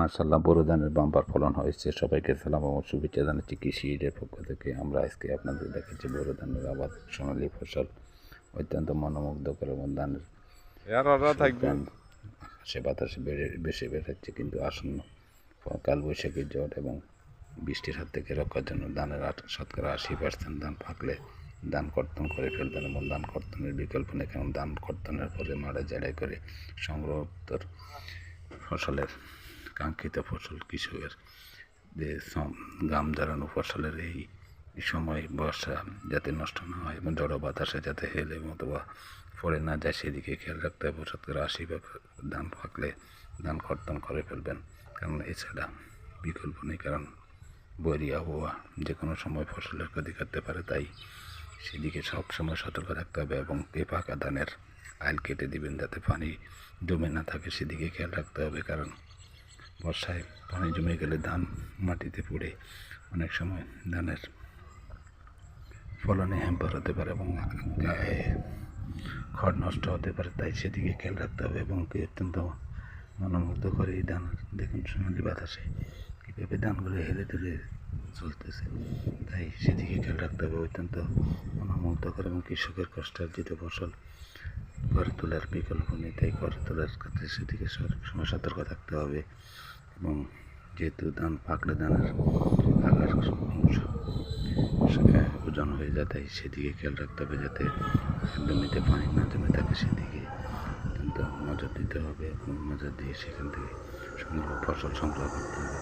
মার্শাল্লাহ বড় ধানের বাম্পার ফলন হয়েছে। সবাইকে সালাম এবং শুভেচ্ছা জানাচ্ছি। কৃষি এর পক্ষ থেকে আমরা আজকে আপনাদের দেখেছি বড় ধানের আবাদ সোনালী ফসল। অত্যন্ত মনোমুগ্ধকর এবং ধানের সে বাতাসে বেড়ে বেশি বেড়াচ্ছে কিন্তু আসন্ন কাল বৈশাখী ঝড় এবং বৃষ্টির হাত থেকে রক্ষার জন্য ধানের আট শতকরা আশি পার্সেন্ট ধান পাকলে দান কর্তন করে ফেলবেন এবং ধান কর্তনের বিকল্প নেই কারণ ধান কর্তনের পরে মারা জাড়াই করে সংগ্রহোত্তর ফসলের কাঙ্ক্ষিত ফসল কৃষকের যে গাম জ্বালানো ফসলের এই সময় বর্ষা যাতে নষ্ট না হয় এবং জড়ো বাতাসে যাতে হেলে অথবা পড়ে না যায়, সেদিকে খেয়াল রাখতে হবে। শতকরা আশি ভাগ ধান পাকলে ধান কর্তন করে ফেলবেন। কারণ এছাড়া বিকল্প নেই, কারণ বৈরী, আবহাওয়া যে কোনো সময় ফসলের ক্ষতি করতে পারে। তাই সেদিকে সবসময় সতর্ক থাকতে হবে এবং পে পাকা ধানের আইল কেটে দিবেন যাতে পানি জমে না থাকে, সেদিকে খেয়াল রাখতে হবে। কারণ বর্ষায় পানি জমে গেলে ধান মাটিতে পড়ে অনেক সময় ধানের ফলনে হ্যাম্পার হতে পারে এবং গায়ে খড় নষ্ট হতে পারে, তাই সেদিকে খেয়াল রাখতে হবে এবং অত্যন্ত মনোমুগ্ধ করে এই ধান দেখুন সোনালি বাতাসে। কীভাবে ধানগুলো হেলে তুলে চলতেছে, তাই সেদিকে খেয়াল রাখতে হবে। অত্যন্ত মনোমুগ্ধকর এবং কৃষকের কষ্টার্জিত ফসল ঘরে তোলার বিকল্প নেই, তাই ঘরে তোলার ক্ষেত্রে সেদিকে সবসময় সতর্ক থাকতে হবে। এবং যেহেতু ধান পাকলে ধানের আগার অংশ ওজন হয়ে যায়, তাই সেদিকে খেয়াল রাখতে হবে যাতে জমিতে পানি না জমে থাকে সেদিকে। অত্যন্ত নজর দিতে হবে এবং নজর দিয়ে সেখান থেকে সংগ্রহ ফসল সংগ্রহ করতে হবে।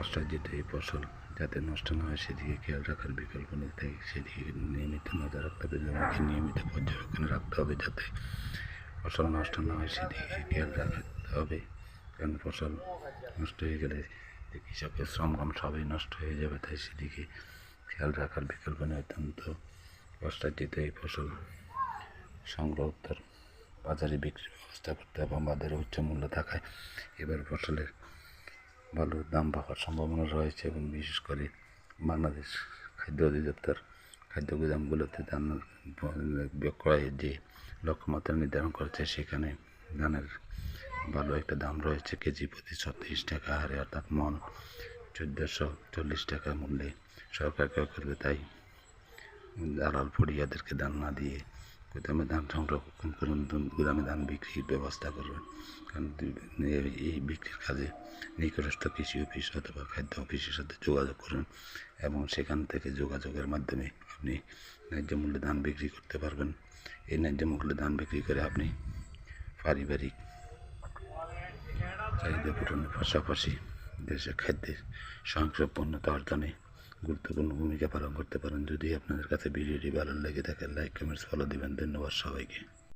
অত্যন্ত যেতে এই ফসল যাতে নষ্ট না হয়, সেদিকে খেয়াল রাখার বিকল্প নেই, তাই সেদিকে নিয়মিত নজর রাখতে হবে জমিকে নিয়মিত পর্যবেক্ষণে রাখতে হবে যাতে ফসল নষ্ট না হয়, সেদিকে খেয়াল রাখতে হবে। কারণ ফসল নষ্ট হয়ে গেলে কৃষকের শ্রমগাম সবই নষ্ট হয়ে যাবে, তাই সেদিকে খেয়াল রাখার বিকল্প নেই। অত্যন্ত কষ্টার্জিত এই ফসল সংগ্রহ উত্তর বাজারে বিক্রির ব্যবস্থা করতে হবে বাজারে উচ্চ মূল্য থাকায় এবার ফসলের ভালো দাম পাওয়ার সম্ভাবনা রয়েছে এবং বিশেষ করে বাংলাদেশ খাদ্য অধিদপ্তর খাদ্য গুদামগুলোতে ধান বিক্রয়ের যে লক্ষ্যমাত্রা নির্ধারণ করেছে, সেখানে ধানের ভালো একটা দাম রয়েছে, কেজি প্রতি ছত্রিশ টাকা হারে অর্থাৎ মন চোদ্দোশো চল্লিশ টাকা মূল্যে। সরকার ক্রয় করবে তাই দালাল ফড়িয়াদেরকে দান না দিয়ে গুদামে ধান সংরক্ষণ করুন গুদামে ধান বিক্রির ব্যবস্থা করবেন কারণ এই বিক্রির কাজে নিকটস্থ কৃষি অফিস অথবা খাদ্য অফিসের সাথে যোগাযোগ করুন এবং সেখান থেকে যোগাযোগের মাধ্যমে আপনি ন্যায্য মূল্যে ধান বিক্রি করতে পারবেন। এই ন্যায্য মূল্যে ধান বিক্রি করে আপনি পারিবারিক চাহিদা পূরণের পাশাপাশি দেশের খাদ্যের সংসম্পন্নতা অর্জনে গুরুত্বপূর্ণ ভূমিকা পালন করতে পারেন। যদি আপনাদের কাছে ভিডিওটি ভালো লেগে থাকে লাইক কমেন্টস ফলো দেবেন। ধন্যবাদ সবাইকে।